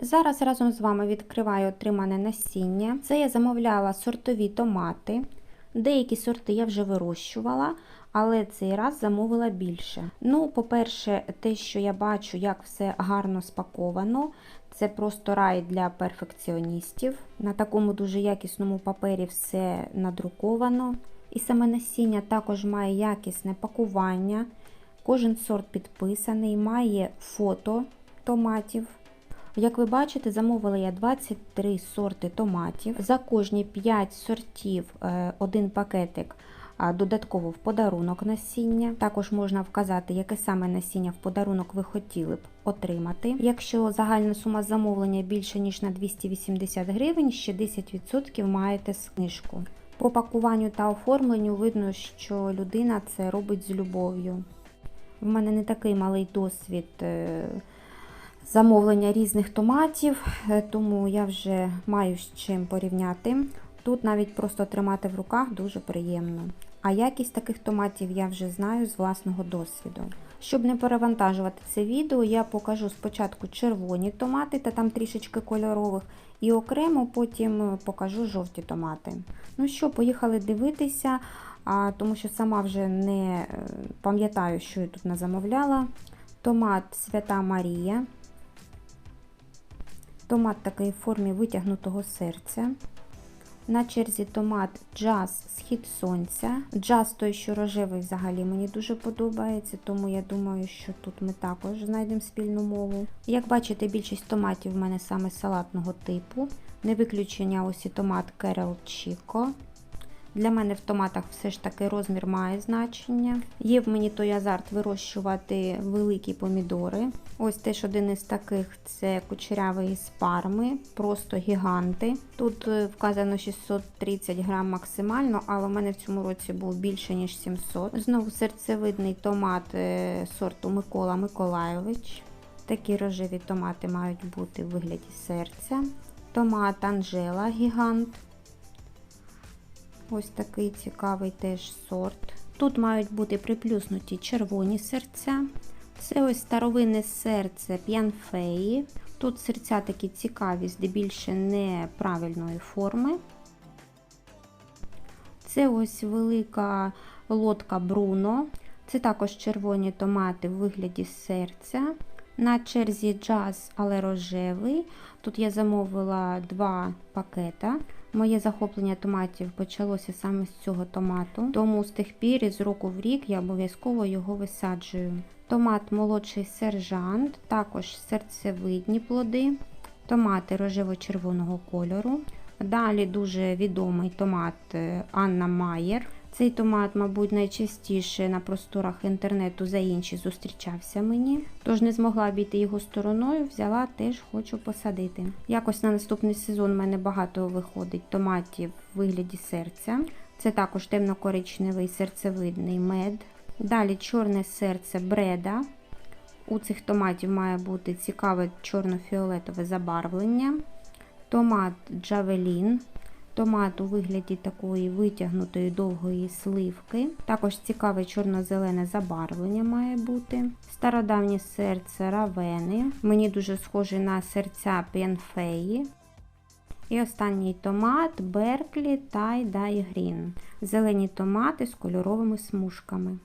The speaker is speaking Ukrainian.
Зараз разом з вами відкриваю отримане насіння. Це я замовляла сортові томати. Деякі сорти я вже вирощувала, але цей раз замовила більше. Ну, по-перше, те, що я бачу, як все гарно спаковано, це просто рай для перфекціоністів. На такому дуже якісному папері все надруковано. І саме насіння також має якісне пакування. Кожен сорт підписаний, має фото томатів. Як ви бачите, замовила я 23 сорти томатів. За кожні 5 сортів е, один пакетик додатково в подарунок насіння. Також можна вказати, яке саме насіння в подарунок ви хотіли б отримати. Якщо загальна сума замовлення більше ніж на 280 гривень, ще 10% маєте знижку. По пакуванню та оформленню видно, що людина це робить з любов'ю. В мене не такий малий досвід е, замовлення різних томатів, е, тому я вже маю з чим порівняти. Тут навіть просто тримати в руках дуже приємно. А якість таких томатів я вже знаю з власного досвіду. Щоб не перевантажувати це відео, я покажу спочатку червоні томати та там трішечки кольорових, і окремо потім покажу жовті томати. Ну що, поїхали дивитися, а, тому що сама вже не е, пам'ятаю, що я тут не замовляла. Томат Свята Марія. Томат такий в формі витягнутого серця. На черзі томат джаз схід сонця. Джаз той, що рожевий, взагалі мені дуже подобається, тому я думаю, що тут ми також знайдемо спільну мову. Як бачите, більшість томатів в мене саме салатного типу. Не виключення ось і томат Керел Чіко. Для мене в томатах все ж таки розмір має значення. Є в мені той азарт вирощувати великі помідори. Ось теж один із таких це кучерявий з парми, просто гіганти. Тут е, вказано 630 грам максимально, але в мене в цьому році був більше ніж 700. Знову серцевидний томат е, сорту Микола Миколайович. Такі рожеві томати мають бути в вигляді серця. Томат Анжела гігант. Ось такий цікавий теж сорт. Тут мають бути приплюснуті червоні серця. Це ось старовинне серце п'янфеї. Тут серця такі цікаві, здебільше неправильної форми. Це ось велика лодка Бруно. Це також червоні томати в вигляді серця. На черзі джаз, але рожевий. Тут я замовила два пакета. Моє захоплення томатів почалося саме з цього томату, тому з тих пір і з року в рік я обов'язково його висаджую. Томат молодший сержант, також серцевидні плоди, томати рожево-червоного кольору. Далі дуже відомий томат е, Анна Майер. Цей томат, мабуть, найчастіше на просторах інтернету за інші зустрічався мені, тож не змогла обійти його стороною, взяла теж хочу посадити. Якось на наступний сезон в мене багато виходить томатів в вигляді серця. Це також темно-коричневий серцевидний мед. Далі чорне серце бреда. У цих томатів має бути цікаве чорно-фіолетове забарвлення. Томат Джавелін. Томат у вигляді такої витягнутої довгої сливки. Також цікаве чорно-зелене забарвлення має бути. Стародавнє серце равени. Мені дуже схоже на серця пенфеї. І останній томат Берклі Тай Дай Грін. Зелені томати з кольоровими смужками.